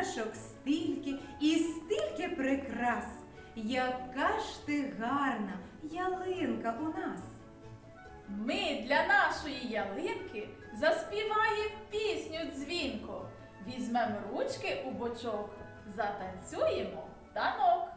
Іграшок стільки і стільки прикрас. Яка ж ти гарна ялинка у нас. Ми для нашої ялинки заспіваємо пісню дзвінко. Візьмемо ручки у бочок, затанцюємо танок.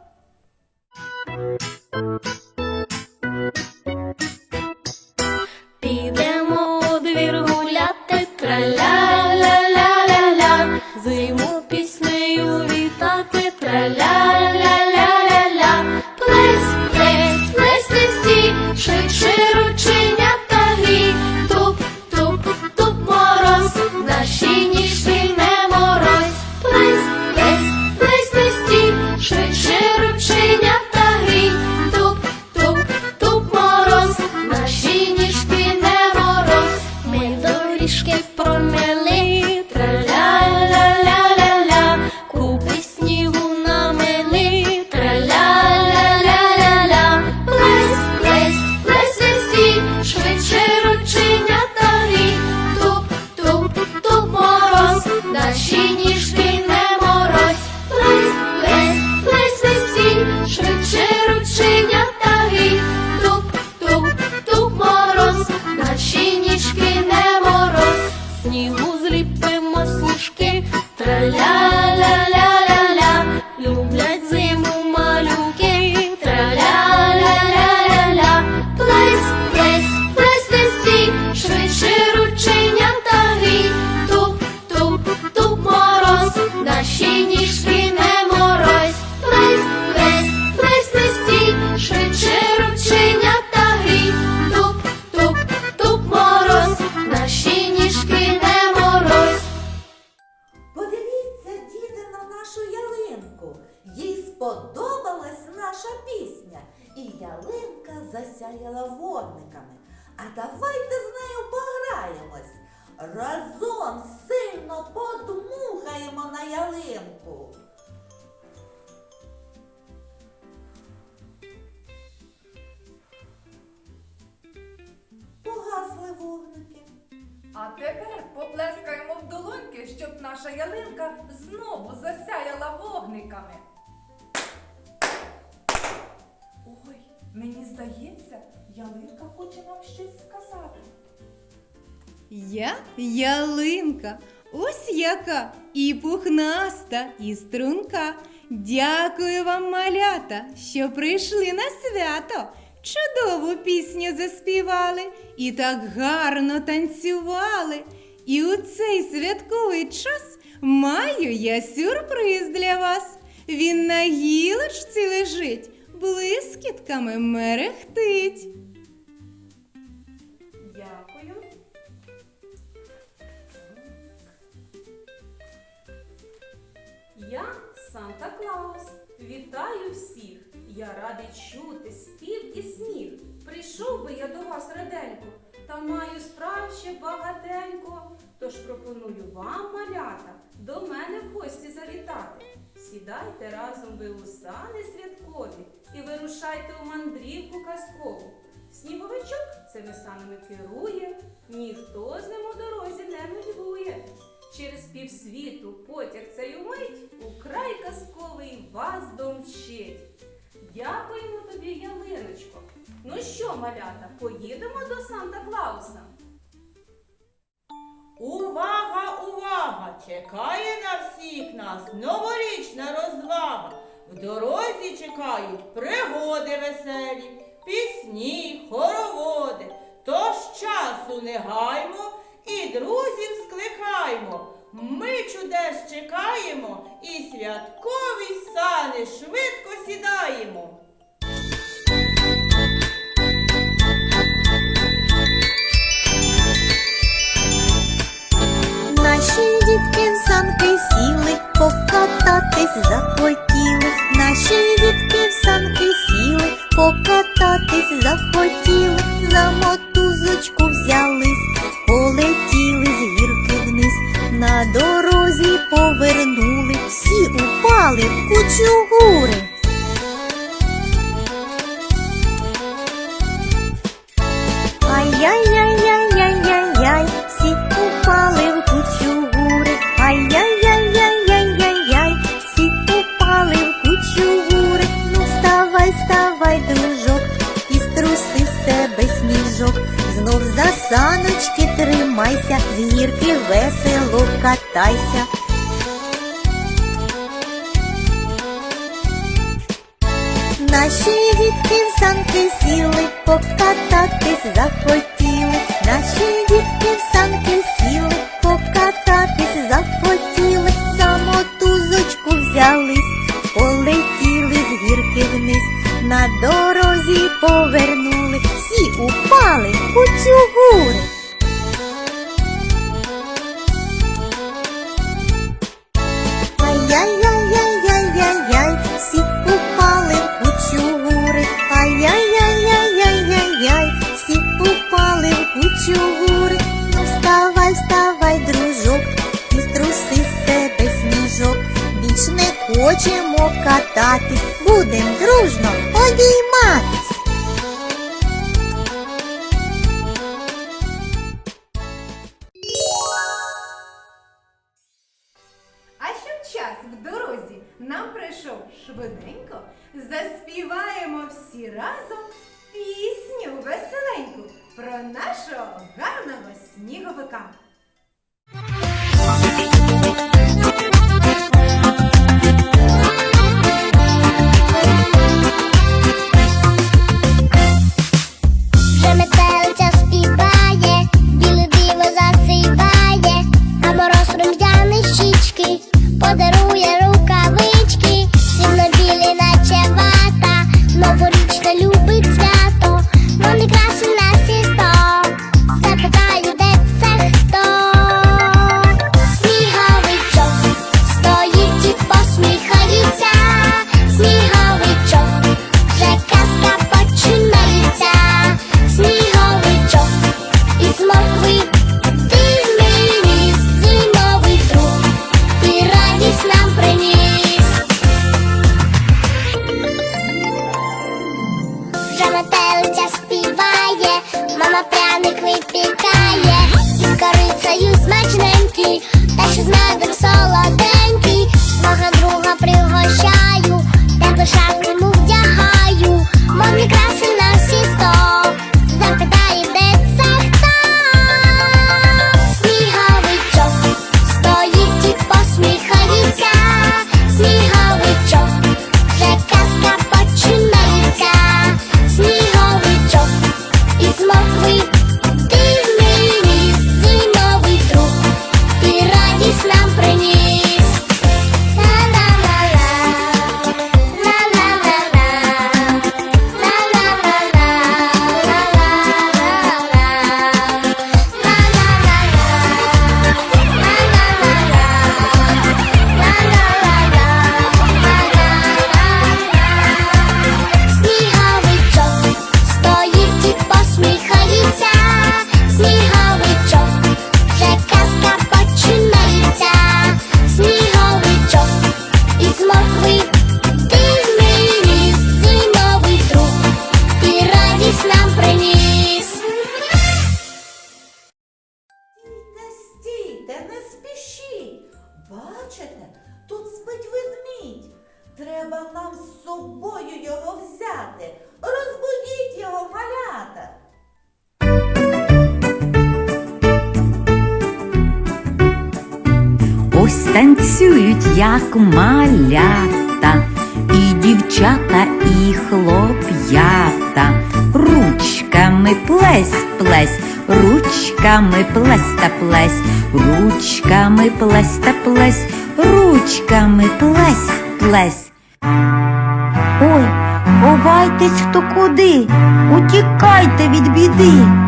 Вогниками. А давайте з нею пограємось. Разом сильно подмухаємо на ялинку. Погасли вогники. А тепер поплескаємо в долоньки, щоб наша ялинка знову засяяла вогниками. Ой, мені здається, ялинка хоче нам щось сказати. Я ялинка, ось яка і пухнаста, і струнка. Дякую вам, малята, що прийшли на свято. Чудову пісню заспівали і так гарно танцювали. І у цей святковий час маю я сюрприз для вас. Він на гілочці лежить, блискітками мерехтить. Дякую. Я Санта Клаус. Вітаю всіх! Я радий чути спів і сміх. Прийшов би я до вас раденько, та маю справ ще багатенько. Тож пропоную вам, малята, до мене в гості завітати. Сідайте разом ви у сани святкові і вирушайте у мандрівку казкову. Сніговичок цими санами керує, ніхто з ним у дорозі не нудьгує. Через півсвіту потяг цей умить у край казковий вас домчить. Дякуємо тобі, ялиночко. Ну що, малята, поїдемо до Санта Клауса? Увага, увага! Чекає на всіх нас новорічна розвага. В дорозі чекають пригоди веселі, полетіли з гірки вниз. На дорозі кучугури. Ай-яй-яй-яй-яй-яй-яй, всі упали в кучугури. Ай-яй-яй-яй-яй-яй-яй, всі упали в кучугури. Ну вставай, вставай, дружок, і струси себе сніжок. Знов за саночки тримайся, з гірки весело катайся. Будем дружно обійматись. А щоб час в дорозі нам прийшов швиденько, заспіваємо всі разом пісню веселеньку про нашого гарного сніговика. Подарує Бачите, тут спить ведмідь. Треба нам з собою його взяти. Розбудіть його, малята. Ось танцюють, як малята, і дівчата, і хлоп'ята. Ручками плесь, плесь, ручками плесь та плесь, ручками плесь та плесь, ручками плесь, плесь. Ой, ховайтесь хто куди, утікайте від біди.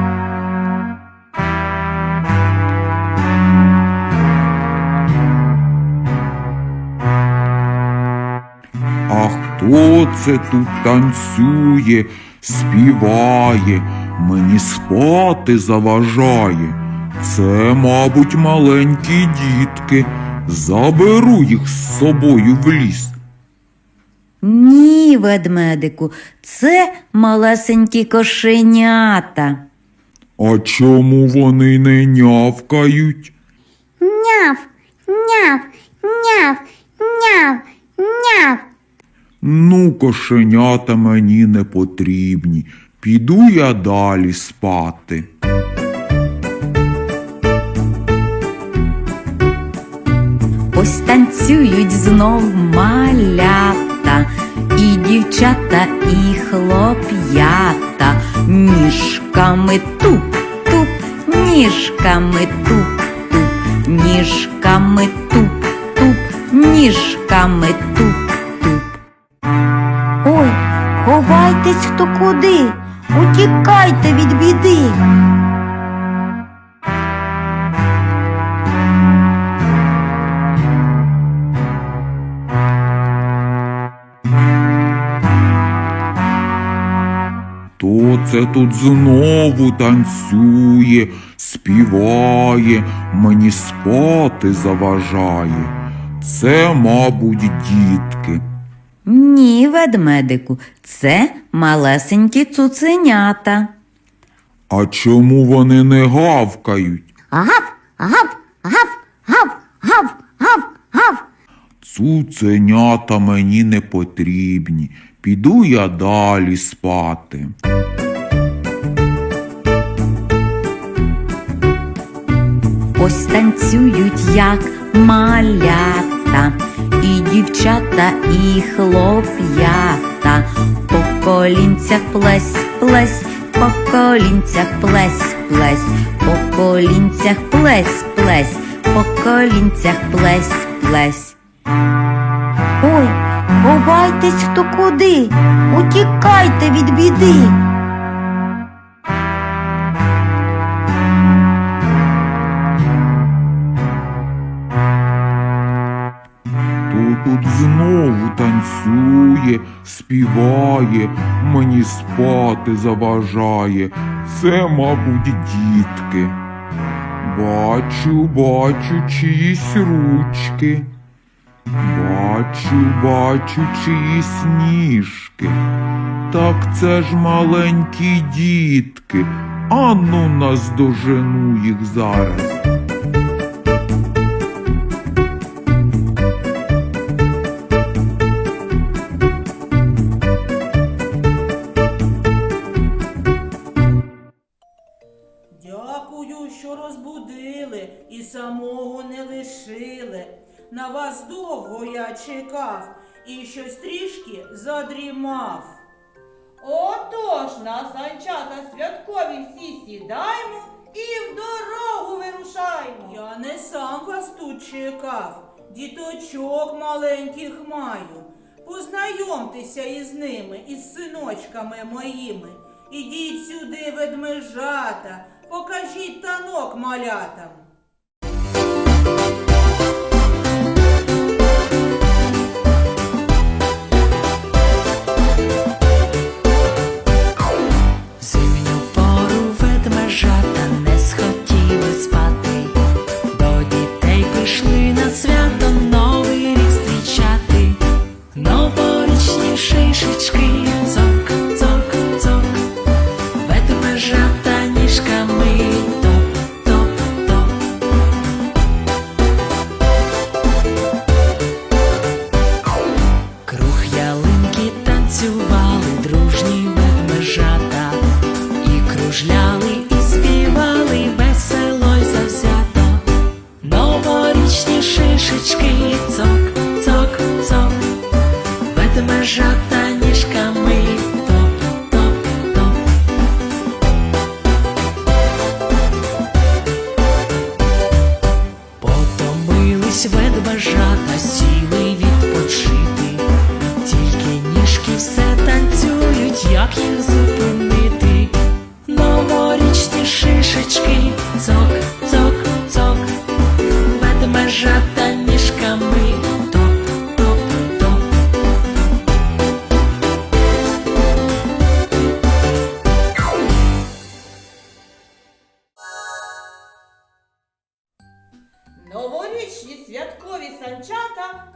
Хто це тут танцює, співає, мені спати заважає? Це, мабуть, маленькі дітки. Заберу їх з собою в ліс. Ні, ведмедику, це малесенькі кошенята. А чому вони не нявкають? Няв, няв, няв, няв, няв. Ну, кошенята мені не потрібні. Піду я далі спати. Ось танцюють знов малята, і дівчата, і хлоп'ята, ніжками туп-туп, ніжками туп-туп, ніжками туп-туп, ніжками туп-туп. Ховайтесь хто куди, утікайте від біди. Хто це тут знову танцює, співає, мені спати заважає. Це, мабуть, дітки. Ні, ведмедику, це малесенькі цуценята. А чому вони не гавкають? Гав, гав, гав, гав, гав, гав, гав. Цуценята мені не потрібні. Піду я далі спати. Ось танцюють, як малята, і дівчата, і хлоп'ята, по колінцях плесь, плесь, по колінцях плесь, плесь, по колінцях плесь, плесь, по колінцях плесь, плесь. Ой, ховайтесь хто куди, утікайте від біди. Тут знову танцює, співає, мені спати заважає. Це, мабуть, дітки. Бачу, бачу чиїсь ручки. Бачу, бачу чиїсь ніжки. Так це ж маленькі дітки. Ану наздожену їх зараз. І самого не лишили. На вас довго я чекав і щось трішки задрімав. Отож, на санчата святкові всі сідаймо і в дорогу вирушаймо. Я не сам вас тут чекав, діточок маленьких маю. Познайомтеся із ними, із синочками моїми. Ідіть сюди, ведмежата, покажіть танок малятам.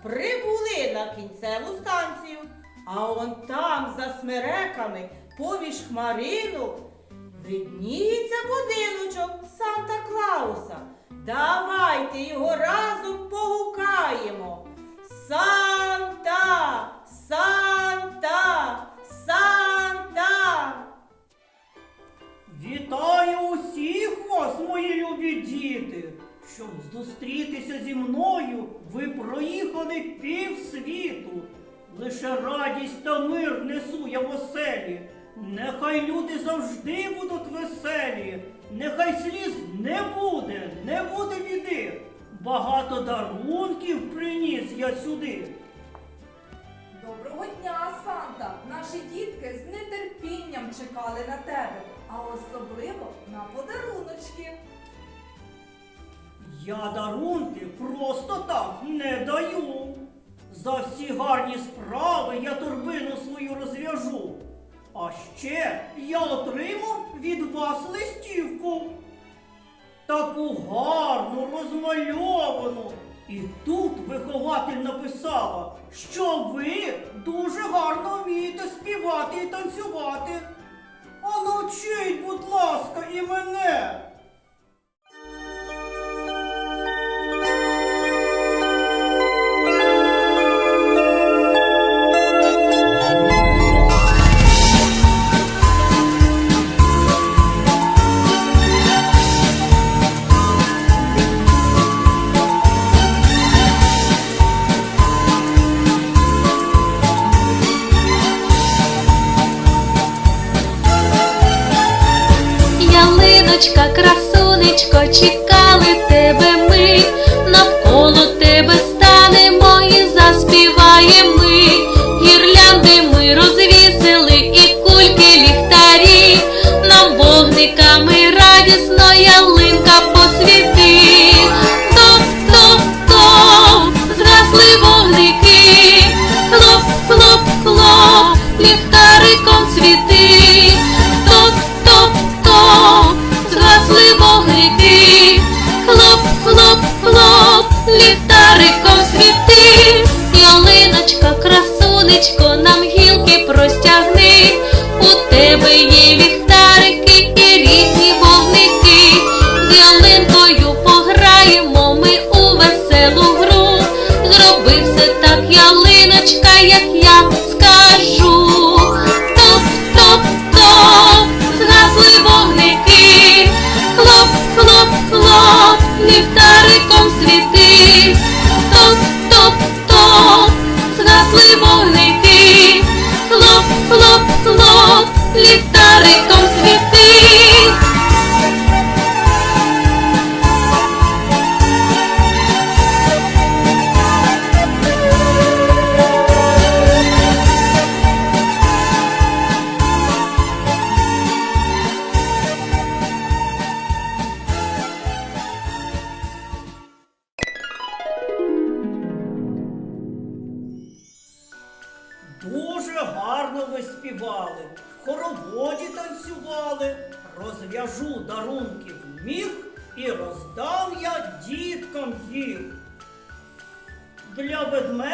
Прибули на кінцеву станцію. А он там, за смереками, поміж хмаринок, видніється будиночок Санта Клауса. Давайте його разом погукаємо. Санта! Санта! Санта! Вітаю усіх вас, мої любі діти! Щоб зустрітися зі мною, проїхали півсвіту. Лише радість та мир несу я в оселі. Нехай люди завжди будуть веселі, нехай сліз не буде, не буде біди. Багато дарунків приніс я сюди. Доброго дня, Санта! Наші дітки з нетерпінням чекали на тебе, а особливо на подаруночки. Я дарунки просто так не даю. За всі гарні справи я торбину свою розв'яжу. А ще я отримав від вас листівку. Таку гарну, розмальовану. І тут вихователь написала, що ви дуже гарно вмієте співати і танцювати. А навчіть, будь ласка, і мене. Ялиночка, красунечко, чекали ліхтариком світи. Ялиночка, красунечко, нам гілки простягни. У тебе є ліхтарики і різні вогники. З ялинкою пограємо ми у веселу гру. Зроби все так, ялиночка, як я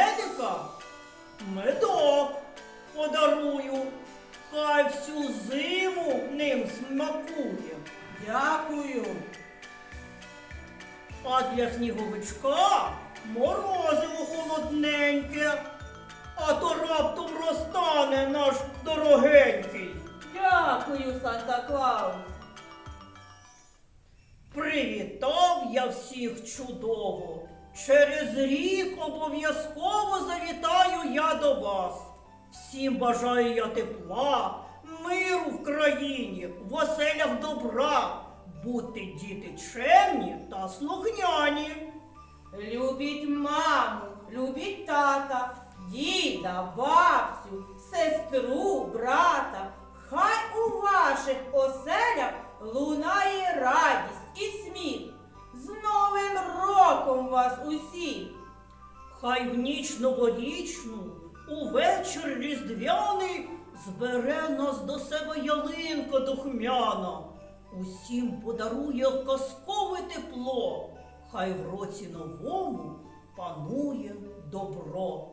ведмедика медок подарую, хай всю зиму ним смакує. Дякую. А для сніговичка морозиво холодненьке, а то раптом розтане наш дорогенький. Дякую, Санта Клаус. Привітав я всіх чудово. Через рік обов'язково завітаю я до вас. Всім бажаю я тепла, миру в країні, в оселях добра. Будьте діти чемні та слухняні. Любіть маму, любіть тата, діда, бабцю, сестру, брата. Хай у ваших оселях лунає радість Роком вас усіх! Хай в ніч новорічну, увечір різдвяний, збере нас до себе ялинка духмяна. Усім подарує казкове тепло, хай в році новому панує добро.